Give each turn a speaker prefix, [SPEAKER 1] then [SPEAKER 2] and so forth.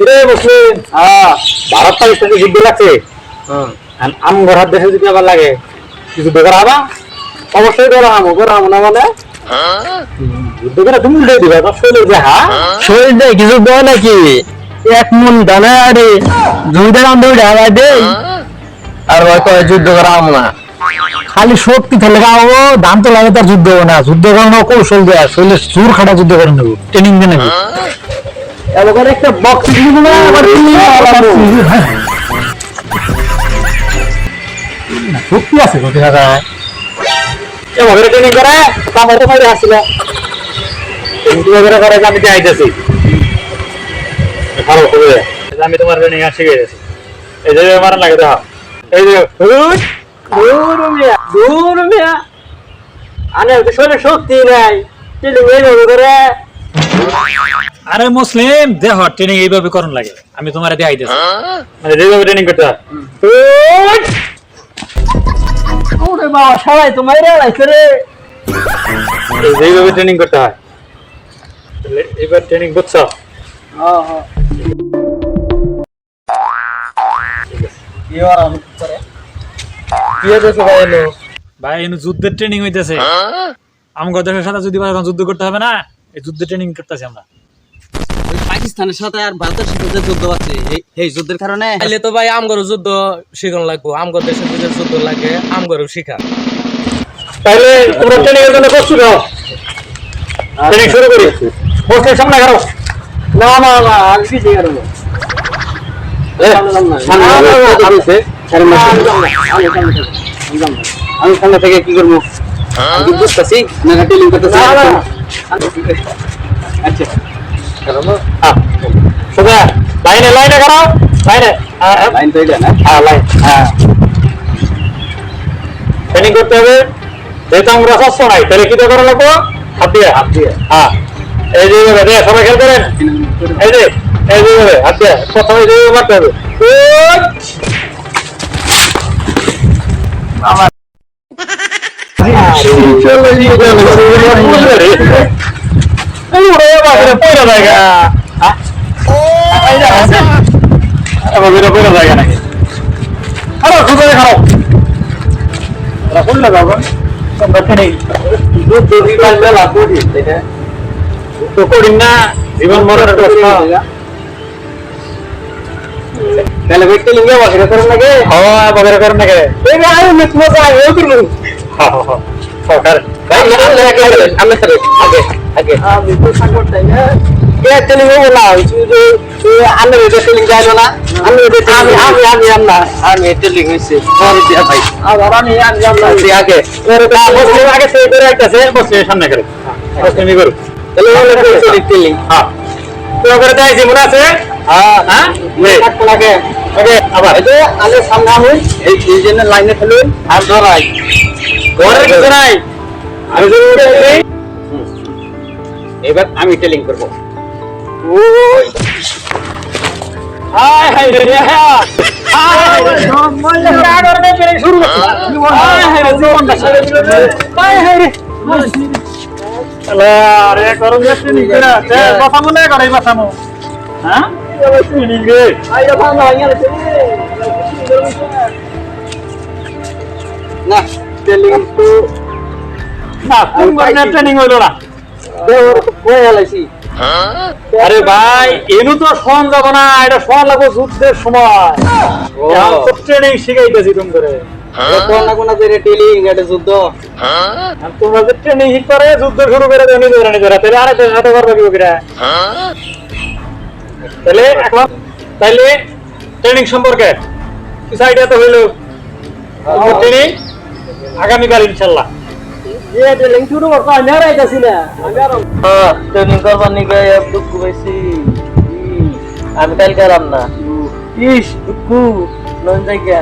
[SPEAKER 1] মুসলিম হ্যাঁ। ভারত পাকিস্তানে যুদ্ধ লাগছে। আর আম ঘর দেশে যদি আবার লাগে কিছু বেকার হবা? অবশ্যই করা আমো করা আমো না মানে? যুদ্ধ করে তুমি উল্টে দিবা তো শৈলে যে হ্যাঁ
[SPEAKER 2] শরীর দেয় কিছু দেয় নাকি? এক মন দানা আরে দুইটা রাম দৌড়ে হারাই দে। আর ওই যুদ্ধ করা আম না। খালি শক্তি ফেলে দাম তো লাগে তার যুদ্ধ হবে না। যুদ্ধ করানো কৌশল দেয়া শরীরে সুর খাটা যুদ্ধ করে নেব। ট্রেনিং দিয়ে নেব
[SPEAKER 1] এবার একটা বক্স দিব না আবার তুমি
[SPEAKER 2] হ্যাঁ। শক্তি আছে কোথায় থাকা
[SPEAKER 1] এবার ট্রেনিং করে কামাতে পারে আসছিল ট্রেনিং করে করে আমি যাইতেছি ভালো হবে। আমি তোমার ট্রেনিং আর শিখে গেছি এই যে আমার লাগে দেখো। এই যে দূর মিয়া দূর মিয়া। আনে শরীরে শক্তি নাই। ট্রেনিং এইভাবে করে
[SPEAKER 3] আরে মুসলিম দেহ ট্রেনিং এইভাবে করুন লাগে। আমি তোমার দেখাই দিচ্ছি
[SPEAKER 1] মানে যেভাবে ট্রেনিং করতে হয়।
[SPEAKER 2] ওরে বাবা সবাই তোমার এড়াইছে রে।
[SPEAKER 1] এই যেভাবে ট্রেনিং করতে হয়। তাহলে এবার ট্রেনিং বুঝছ?
[SPEAKER 3] ভাই এনু যুদ্ধের ট্রেনিং হইতেছে। আমগো দেশের সাথে যদি এখন যুদ্ধ করতে হবে না এই যুদ্ধের ট্রেনিং করতেছি আমরা।
[SPEAKER 4] পাকিস্তানের সাথে আর ভারতের সাথে যে যুদ্ধ আছে এই- এই যুদ্ধের কারণে তাহলে তো ভাই আমগরও যুদ্ধ শিখন লাগবো আমগর দেশের যদি যুদ্ধ লাগে আমগরও শিখা
[SPEAKER 1] তাহলে তোমরা ট্রেনিং এর জন্য প্রস্তুত হও ট্রেনিং শুরু করি বসে সামনে করো না না না আমি কি দিয়ে করব আমি সামনে থেকে কি করব বুঝতেছি না ট্রেনিং করতেছি আচ্ছা সোজা লাইনে লাইনে করো লাইনে লাইন তো না হ্যাঁ লাইন হ্যাঁ। ট্রেনিং করতে হবে। যেহেতু আমরা সস্ত নাই তাহলে কি করা লাগবো? হাত দিয়ে। হাত দিয়ে। হ্যাঁ। এই যে দে, সবাই খেয়াল করেন। এই যে এই যে এইভাবে, হাত দিয়ে। প্রথমে যে মারতে হবে। উঠ! এই উড়ে বাবারে, পয়লা জায়গা। হ্যাঁ? এই যে আছে। আবার বেরো পয়লা জায়গা নাকি? আরও খুঁজে দেখাও ওরা বললে বাবা তোমরা ট্রেনিং তো করি না জীবন মরার প্রশ্ন তাহলে ব্যক্তি লিঙ্গে বসে করেন নাকি হ্যাঁ বগের করেন নাকি এই যে আরে মিস মজা আয় ওই করুন হ্যাঁ হ্যাঁ আমি আমি স্যার আগে আগে আমি তো সাংগঠন তাই না কে ট্রেনিং হব না। আমি এটা ট্রেনিং যাইলো না। আমি আমি আমি আমি আমরা আমি ট্রেনিং হইছে। ভাই। আবার আমি আমি আমরা আগে। এর তা বসে আগে সেই করে একটাছে বসে সামনে করে। বসে নি করো তাহলে ট্রেনিং ট্রেনিং হ্যাঁ। তো করে দেখাইছি মনে আছে? হ্যাঁ। হ্যাঁ? লাগে। ওকে আবার। এই যে আলে সামনে আমি এই এই জন্য লাইনে খেলুন আর ধরাই। ঘরের কিছু নাই। আমি এবার আমি টেলিং করব হাই হাই রে হ্যাঁ রে মল্লে কাগর পেরে শুরু করছি হাই হাই রে জীবনটা ছেড়ে দিল রে হাই হাই রে আরে করুন যে ট্রেনিং করে তে কথা মনে করে কথা মো হ্যাঁ না ট্রেনিং তো না কোন মানে ট্রেনিং হইল না আরে ভাই এনু তো শোন যাব না এটা শোন লাগবো যুদ্ধের সময়। ট্রেনিং শিখাইতেছি তুমি করে। কোন না কোন যে ট্রেনিং এটা যুদ্ধ। তোমরা যে ট্রেনিং শিখ করে যুদ্ধ শুরু করে দেনি ধরে নি তাহলে আরে দেশ হাতে করবে কি করে তাহলে এখন তাহলে ট্রেনিং সম্পর্কে কিছু আইডিয়া তো হইল। ট্রেনিং আগামীকাল ইনশাল্লাহ।
[SPEAKER 2] ট্রেনিং শুরু করতে আমি আর আইতাছি না আর ট্রেনিং করবার নিকে দুঃখ পাইছি আমি কাল গেলাম না। ইস দুঃখ নন জায়গা